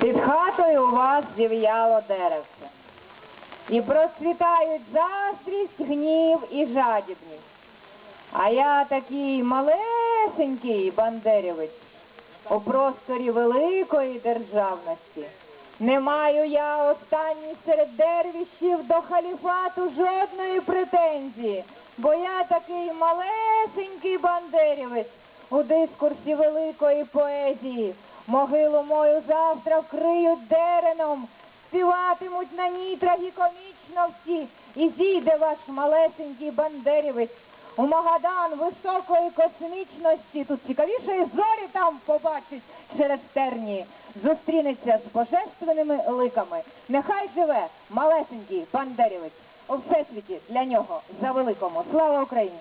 Під хатою у вас зів'яло деревце. І процвітають заздрість, гнів і жадібність. А я такий малесенький бандерівець у просторі великої державності. Не маю я останній серед дервіщів до халіфату жодної претензії, бо я такий малесенький бандерівець у дискурсі великої поезії. Могилу мою завтра вкриють дереном, співатимуть на ній трагікомічно всі, і зійде ваш малесенький бандерівець у Магадан високої космічності. Тут цікавіше і зорі там побачить через тернії. Зустрінеться з божественними ликами. Нехай живе малесенький бандерівець у всесвіті для нього за великому. Слава Україні!